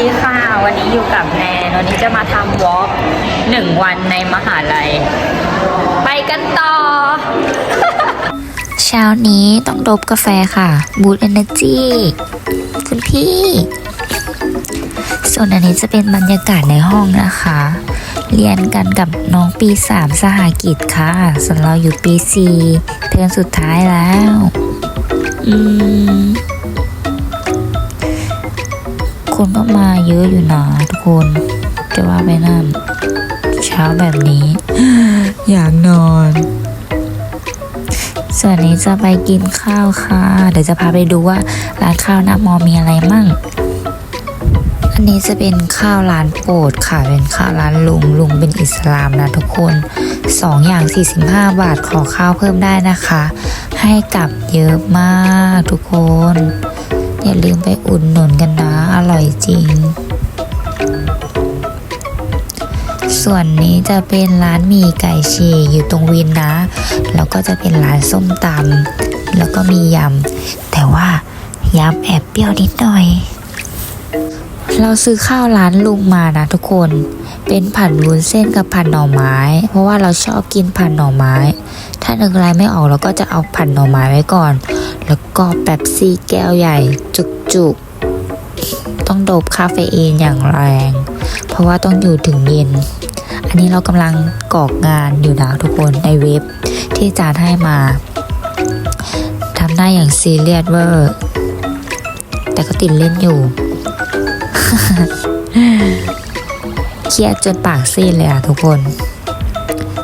ดีค่ะ วันนี้อยู่กับแนน วันนี้จะมาทำวอล์กหนึ่งวันในมหาลัย ไปกันต่อ เช้านี้ต้องดบกาแฟค่ะ บูตเอเนจีคุณพี่ ส่วนอันนี้จะเป็นบรรยากาศในห้องนะคะ เรียนกันกับน้องปี 3 สหกิจค่ะ ส่วนเราอยู่ปี 4 เทอมสุดท้ายแล้ว อืม คนก็มาเยอะอยู่นะทุกคนจะว่าไปนั่น เช้าแบบนี้ อยากนอน ส่วนนี้จะไปกินข้าวค่ะ เดี๋ยวจะพาไปดูว่าร้านข้าวหน้ามอมีอะไรมั่ง อันนี้จะเป็นข้าวร้านโปรดค่ะ เป็นข้าวร้านลุงลุงเป็นอิสลามนะทุกคนสองอย่าง 45 บาทขอข้าวเพิ่มได้นะคะ ให้กลับเยอะมากทุกคน อย่าลืมไปอุดหนุนกันนะ อร่อยจริง ส่วนนี้จะเป็นร้านหมี่ไก่ฉีอยู่ตรงวินนะ แล้วก็จะเป็นร้านส้มตำแล้วก็มียำ แต่ว่ายำแอบเปรี้ยวนิดหน่อย เราซื้อข้าวร้านลุงมานะทุกคน เป็นผัดวุ้นเส้นกับผัดหน่อไม้ เพราะว่าเราชอบกินผัดหน่อไม้ ถ้านึกอะไรไม่ออกเราก็จะเอาผัดหน่อไม้ไว้ก่อน แล้วก็แป๊บซี่แก้วใหญ่จุกๆ ต้องโดบคาเฟอีนอย่างแรง เพราะว่าต้องอยู่ถึงเย็น อันนี้เรากำลังกอกงานอยู่นะทุกคนในเว็บที่อาจารย์ให้มาทำได้อย่างซีเรียสเวอร์แต่ก็ติดเล่นอยู่ เครียดจนปากซีดเลยอะทุกคน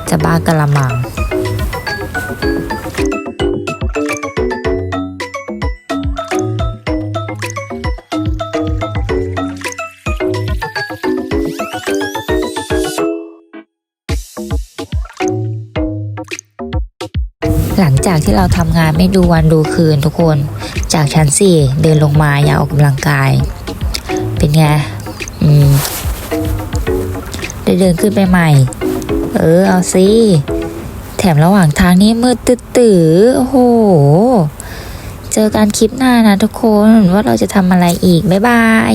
จะบ้ากะละมัง หลังจากที่เราทำงานไม่ดูวันดูคืนทุกคน จากชั้นสี่เดินลงมาอยากออกกำลังกาย เป็นไง อืม ได้เดินขึ้นไปใหม่ เออ เอาสิแถมระหว่างทางนี้มืดตื้อโอ้โห เจอกันคลิปหน้านะทุกคนว่าเราจะทำอะไรอีก บ๊ายบาย